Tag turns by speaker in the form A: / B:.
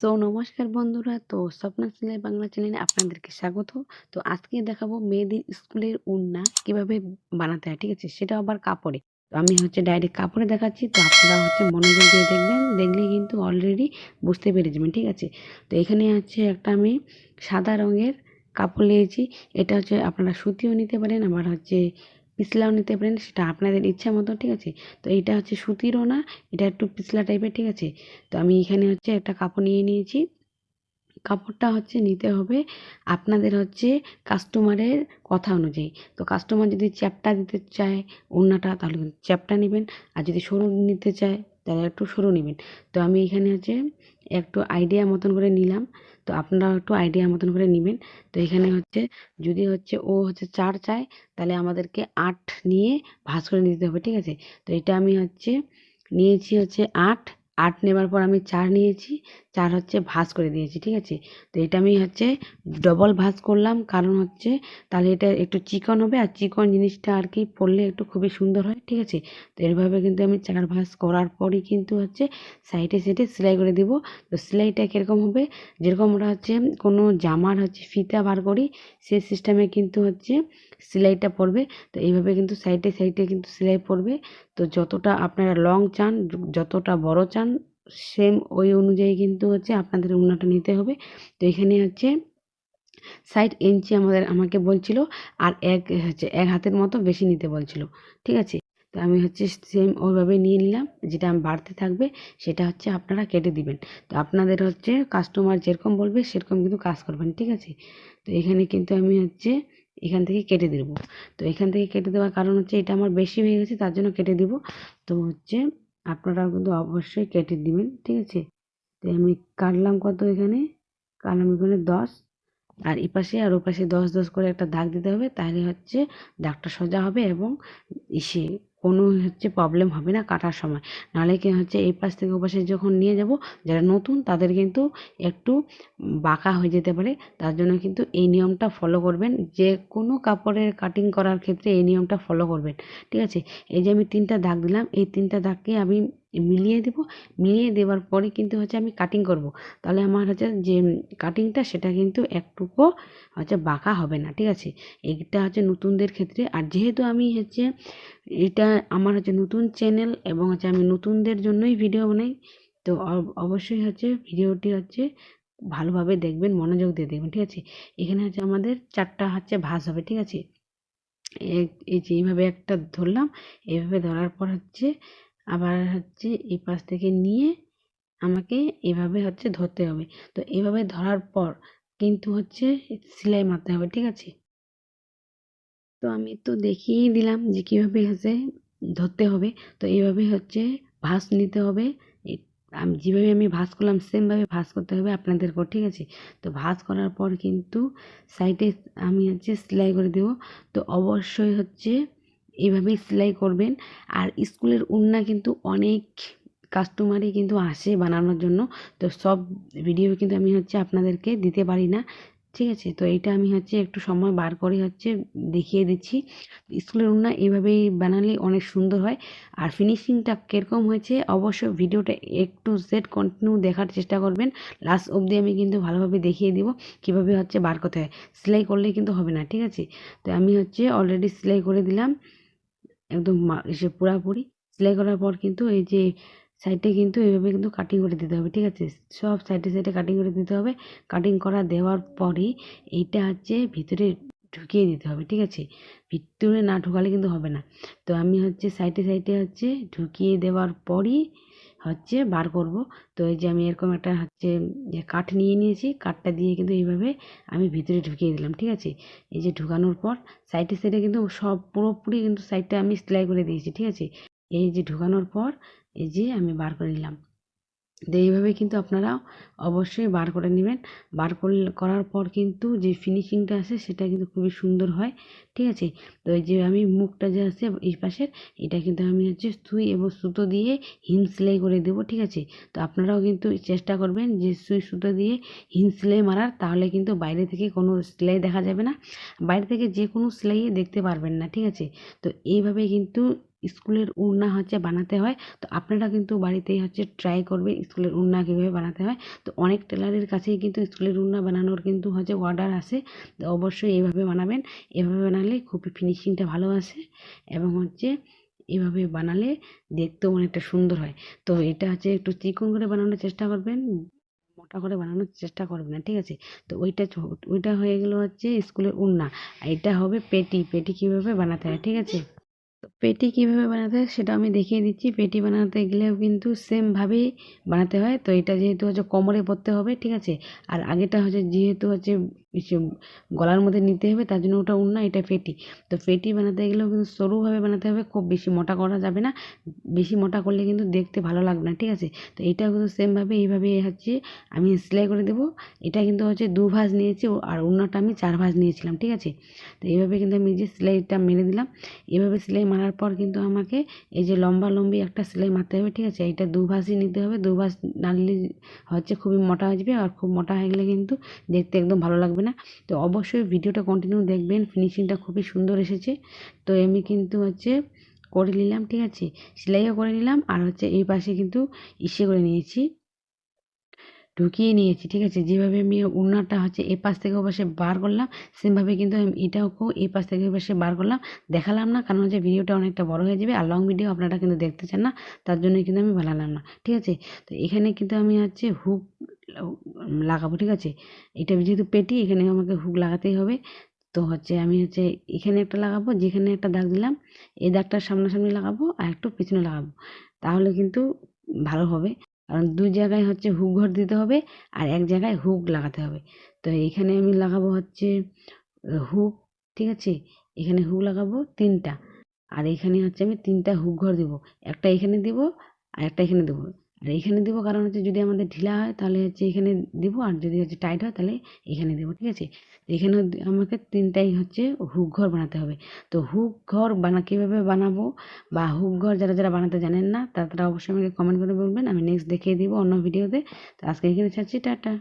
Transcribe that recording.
A: তো নমস্কার বন্ধুরা। তো স্বপ্না সেলাই বাংলা চ্যানেলে আপনাদেরকে স্বাগত। তো আজকে দেখাবো মেয়েদের স্কুলের ওড়না কীভাবে বানাতে হয়, ঠিক আছে? সেটা আবার কাপড়ে। তো আমি হচ্ছে ডাইরেক্ট কাপড়ে দেখাচ্ছি। তো আপনারা হচ্ছে মনোযোগ দিয়ে দেখবেন, দেখলে কিন্তু অলরেডি বুঝতে পেরে যাবেন, ঠিক আছে? তো এখানে হচ্ছে একটা আমি সাদা রঙের কাপড় নিয়েছি। এটা হচ্ছে আপনারা সুতিও নিতে পারেন, আবার হচ্ছে পিছলাও নিতে পারেন, সেটা আপনাদের ইচ্ছা মতো, ঠিক আছে? তো এটা হচ্ছে সুতিরও না এটা একটু পিছলা টাইপের ঠিক আছে? তো আমি এখানে হচ্ছে একটা কাপড় নিয়ে নিয়েছি। কাপড়টা হচ্ছে নিতে হবে আপনাদের হচ্ছে কাস্টমারের কথা অনুযায়ী। তো কাস্টমার যদি চ্যাপটা দিতে চায়, ওড়নাটা, তাহলে চ্যাপটা নেবেন। আর যদি সরু নিতে চায় তাহলে একটু সরু নেবেন। তো আমি এখানে হচ্ছে একটু আইডিয়া মতন করে নিলাম। তো আপনারা একটু আইডিয়া মতন করে নেবেন। তো এখানে হচ্ছে যদি হচ্ছে ও হচ্ছে চার চায়, তাহলে আমাদেরকে আট নিয়ে ভাঁজ করে নিতে হবে, ঠিক আছে? তো এটা আমি হচ্ছে নিয়েছি হচ্ছে আট। আট নেবার পর আমি চার নিয়েছি। চার হচ্ছে ভাঁজ করে দিয়েছি, ঠিক আছে? তো এটা আমি হচ্ছে ডবল ভাঁজ করলাম। কারণ হচ্ছে তাহলে এটা একটু চিকন হবে আর চিকন জিনিসটা আর কি পরলে একটু খুবই সুন্দর হয়, ঠিক আছে? তো এরভাবে কিন্তু আমি চার ভাঁজ করার পরই কিন্তু হচ্ছে সাইডে সাইডে সেলাই করে দিব। তো সেলাইটা কীরকম হবে? যেরকম আমরা হচ্ছে কোনো জামার হচ্ছে ফিতা বার করি, সেই সিস্টেমে কিন্তু হচ্ছে সেলাইটা পড়বে। তো এইভাবে কিন্তু সাইডে সাইডে কিন্তু সেলাই পড়বে। তো যতটা আপনারা লং চান, যতটা বড় চান সেম ওই অনুযায়ী কিন্তু হচ্ছে আপনাদের ওড়নাটা নিতে হবে। তো এখানে হচ্ছে ষাট ইঞ্চি আমাদের, আমাকে বলছিল আর এক হচ্ছে এক হাতের মতো বেশি নিতে বলছিল, ঠিক আছে? তো আমি হচ্ছে সেম ওইভাবে নিয়ে নিলাম, যেটা আমি বাড়তে থাকবে সেটা হচ্ছে আপনারা কেটে দিবেন। তো আপনাদের হচ্ছে কাস্টমার যেরকম বলবে সেরকম কিন্তু কাজ করবেন, ঠিক আছে? তো এখানে কিন্তু আমি হচ্ছে এখান থেকে কেটে দেবো। তো এখান থেকে কেটে দেওয়ার কারণ হচ্ছে এটা আমার বেশি হয়ে গেছে, তার জন্য কেটে দিব। তো হচ্ছে আপনারাও কিন্তু অবশ্যই কেটে দিবেন, ঠিক আছে? তো আমি কাটলাম কত এখানে? কাটলাম এখানে দশ। আর এপাশে আর ওপাশে দশ দশ করে একটা দাগ দিতে হবে, তাহলে হচ্ছে দাগটা সোজা হবে এবং ইসে কোনো হচ্ছে প্রবলেম হবে না কাটার সময়। নাহলে কি হচ্ছে, এই পাশ থেকে ওপাশে যখন নিয়ে যাব, যারা নতুন, তাদের কিন্তু একটু বাঁকা হয়ে যেতে পারে। তার জন্য কিন্তু এই নিয়মটা ফলো করবেন। যে কোনো কাপড়ের কাটিং করার ক্ষেত্রে এই নিয়মটা ফলো করবেন। ঠিক আছে? এই যে আমি তিনটা দাগ দিলাম, এই তিনটা দাগকে আমি মিলিয়ে দেব। মিলিয়ে দেওয়ার পরে কিন্তু হচ্ছে আমি কাটিং করব। তাহলে আমার হচ্ছে যে কাটিংটা সেটা কিন্তু একটুকু হচ্ছে বাঁকা হবে না, ঠিক আছে? এইটা হচ্ছে নতুনদের ক্ষেত্রে। আর যেহেতু আমি হচ্ছে এটা আমার হচ্ছে নতুন চ্যানেল এবং হচ্ছে আমি নতুনদের জন্যই ভিডিও বানাই, তো অবশ্যই হচ্ছে ভিডিওটি হচ্ছে ভালোভাবে দেখবেন, মনোযোগ দিয়ে দেখবেন, ঠিক আছে? এখানে হচ্ছে আমাদের চারটা হচ্ছে ভাস হবে, ঠিক আছে? এই যে এইভাবে একটা ধরলাম, এইভাবে ধরার পর হচ্ছে আবার হচ্ছে এই পাশ থেকে নিয়ে আমাকে এভাবে হচ্ছে ধরতে হবে। তো এভাবে ধরার পর কিন্তু হচ্ছে সেলাই মারতে হবে, ঠিক আছে? তো আমি তো দেখিয়েই দিলাম যে কীভাবে হচ্ছে ধরতে হবে। তো এইভাবে হচ্ছে ভাঁজ নিতে হবে। আমি যেভাবে আমি ভাঁজ করলাম, সেমভাবে ভাঁজ করতে হবে আপনাদেরকেও ঠিক আছে? তো ভাঁজ করার পর কিন্তু সাইডে আমি হচ্ছে সেলাই করে দেবো। তো অবশ্যই হচ্ছে এইভাবেই সেলাই করবেন। আর স্কুলের উন্না কিন্তু অনেক কাস্টমারই কিন্তু আসে বানানোর জন্য। তো সব ভিডিও কিন্তু আমি হচ্ছে আপনাদেরকে দিতে পারি না। ঠিক আছে? তো এইটা আমি হচ্ছে একটু সময় বার করে হচ্ছে দেখিয়ে দিচ্ছি। স্কুলের উন্না এইভাবেই বানালে অনেক সুন্দর হয়। আর ফিনিশিংটা কীরকম হয়েছে অবশ্য ভিডিওটা একটু সেট কন্টিনিউ দেখার চেষ্টা করবেন। লাস্ট অবধি আমি কিন্তু ভালোভাবে দেখিয়ে দিব কীভাবে হচ্ছে বার করতে হয়। সেলাই করলে কিন্তু হবে না। ঠিক আছে? তো আমি হচ্ছে অলরেডি সেলাই করে দিলাম। একদম এসে পুরাপুরি সেলাই করার পর কিন্তু এই যে সাইডে কিন্তু এইভাবে কিন্তু কাটিং করে দিতে হবে, ঠিক আছে? সব সাইডে সাইডে কাটিং করে দিতে হবে। কাটিং করা দেওয়ার পরে এইটা হচ্ছে ভিতরে ঢুকিয়ে দিতে হবে, ঠিক আছে? ভিতরে না ঢুকালে কিন্তু হবে না। তো আমি হচ্ছে সাইডে সাইডে হচ্ছে ঢুকিয়ে দেওয়ার পরই হচ্ছে বার করব। তো এই যে আমি এরকম একটা হচ্ছে কাঠ নিয়ে নিয়েছি, কাঠটা দিয়ে কিন্তু এইভাবে আমি ভিতরে ঢুকিয়ে দিলাম, ঠিক আছে? এই যে ঢুকানোর পর সাইডে সাইডে কিন্তু সব পুরোপুরি কিন্তু সাইডটা আমি সেলাই করে দিয়েছি, ঠিক আছে? এই যে ঢুকানোর পর এই যে আমি বার করে নিলাম। তো এইভাবে কিন্তু আপনারা অবশ্যই বার করে নেবেন। বার করার পর কিন্তু যে ফিনিশিংটা আসে সেটা কিন্তু খুবই সুন্দর হয়, ঠিক আছে? তো এই যে আমি মুখটা যে আছে এই পাশের, এটা কিন্তু আমি হচ্ছে সুই এবং সুতো দিয়ে হিম সেলাই করে দেবো, ঠিক আছে? তো আপনারাও কিন্তু চেষ্টা করবেন যে সুই সুতো দিয়ে হিম সেলাই মারার, তাহলে কিন্তু বাইরে থেকে কোনো সেলাই দেখা যাবে না। বাইরে থেকে যে কোনো সেলাইয়ে দেখতে পারবেন না, ঠিক আছে? তো এইভাবে কিন্তু স্কুলের উড়না হচ্ছে বানাতে হয়। তো আপনারা কিন্তু বাড়িতেই হচ্ছে ট্রাই করবেন স্কুলের উড়না কীভাবে বানাতে হয়। তো অনেক টেলারের কাছেই কিন্তু স্কুলের উড়না বানানোর কিন্তু হচ্ছে অর্ডার আসে তো অবশ্যই এইভাবে বানাবেন। এভাবে বানালে খুবই ফিনিশিংটা ভালো আসে এবং হচ্ছে এভাবে বানালে দেখতেও অনেকটা সুন্দর হয়। তো এটা হচ্ছে একটু চিকন করে বানানোর চেষ্টা করবেন, মোটা করে বানানোর চেষ্টা করবেন না, ঠিক আছে? তো ওইটা ওইটা হয়ে গেল হচ্ছে স্কুলের উড়না। এটা হবে পেটি পেটি কীভাবে বানাতে হয়, ঠিক আছে? তো পেটি কীভাবে বানাতে হয় সেটা আমি দেখিয়ে দিচ্ছি। পেটি বানাতে গেলেও কিন্তু সেমভাবেই বানাতে হয়। তো এটা যেহেতু হচ্ছে কোমরে পরতে হবে, ঠিক আছে? আর আগেটা হচ্ছে যেহেতু হচ্ছে গলার মধ্যে নিতে হবে, তার জন্য ওটা উড়না, এটা পেটি তো পেটি বানাতে গেলেও কিন্তু সরুভাবে বানাতে হবে, খুব বেশি মোটা করা যাবে না। বেশি মোটা করলে কিন্তু দেখতে ভালো লাগবে না, ঠিক আছে? তো এটাও কিন্তু সেমভাবে এইভাবে হচ্ছে আমি সেলাই করে দেবো। এটা কিন্তু হচ্ছে দু ভাঁজ নিয়েছি আর অন্যটা আমি চার ভাঁজ নিয়েছিলাম, ঠিক আছে? তো এইভাবে কিন্তু আমি যে সেলাইটা মেরে দিলাম। এভাবে সেলাই মারার পর কিন্তু আমাকে এই যে লম্বা লম্বি একটা সেলাই মারতে হবে, ঠিক আছে? এটা দু ভাঁজই নিতে হবে, দু ভাঁজ না নিলে হচ্ছে খুবই মোটা হয়ে যাবে, আর খুব মোটা হয়ে গেলে কিন্তু দেখতে একদম ভালো লাগবে না। তো অবশ্যই ভিডিওটা কন্টিনিউ দেখবেন। ফিনিশিংটা খুবই সুন্দর এসেছে। তো আমি কিন্তু হচ্ছে করে নিলাম, ঠিক আছে? সেলাইও করে নিলাম। আর হচ্ছে এই পাশে কিন্তু ইসে করে নিয়েছি। ঢুকিয়ে নিয়েছি, ঠিক আছে? যেভাবে আমি উন্নাটা হচ্ছে এই পাশ থেকে ওপাশে বার করলাম, সেমভাবে কিন্তু আমি এটাকেও এই পাশ থেকে ওপাশে বার করলাম। দেখালাম না, কারণ হচ্ছে ভিডিওটা অনেকটা বড় হয়ে যাবে, আর লং ভিডিও আপনারা কিন্তু দেখতে চান না, তার জন্যই কিন্তু আমি বানালাম না, ঠিক আছে? তো এখানে কিন্তু আমি হচ্ছে হুক লাগাবো, ঠিক আছে? এটা যেহেতু পেটি, এখানে আমাকে হুক লাগাতেই হবে। তো হচ্ছে আমি হচ্ছে এখানে একটা লাগাবো, যেখানে একটা দাগ দিলাম, এই দাগটার সামনাসামনি লাগাবো, আর একটু পেছনে লাগাবো, তাহলে কিন্তু ভালো হবে। কারণ দুই জায়গায় হচ্ছে হুক ঘর দিতে হবে আর এক জায়গায় হুক লাগাতে হবে। তো এখানে আমি লাগাবো হচ্ছে হুক, ঠিক আছে? এখানে হুক লাগাবো তিনটা। আর এখানে হচ্ছে আমি তিনটা হুক ঘর দেবো। একটা এখানে দেবো আর একটা এখানে দেবো। আর এখানে দেবো কারণ হচ্ছে যদি আমাদের ঢিলা হয় তাহলে হচ্ছে এখানে দেবো, আর যদি হচ্ছে টাইট হয় তাহলে এখানে দেবো, ঠিক আছে? এখানে আমাকে তিনটাই হচ্ছে হুক ঘর বানাতে হবে। তো হুক ঘর বানা কীভাবে বানাবো বা হুক ঘর যারা যারা বানাতে জানেন না, তারা তারা অবশ্যই আমাকে কমেন্ট করে বলবেন, আমি নেক্সট দেখিয়ে দিব অন্য ভিডিওতে তো আজকে এখানে ছাড়ছি, টাটা।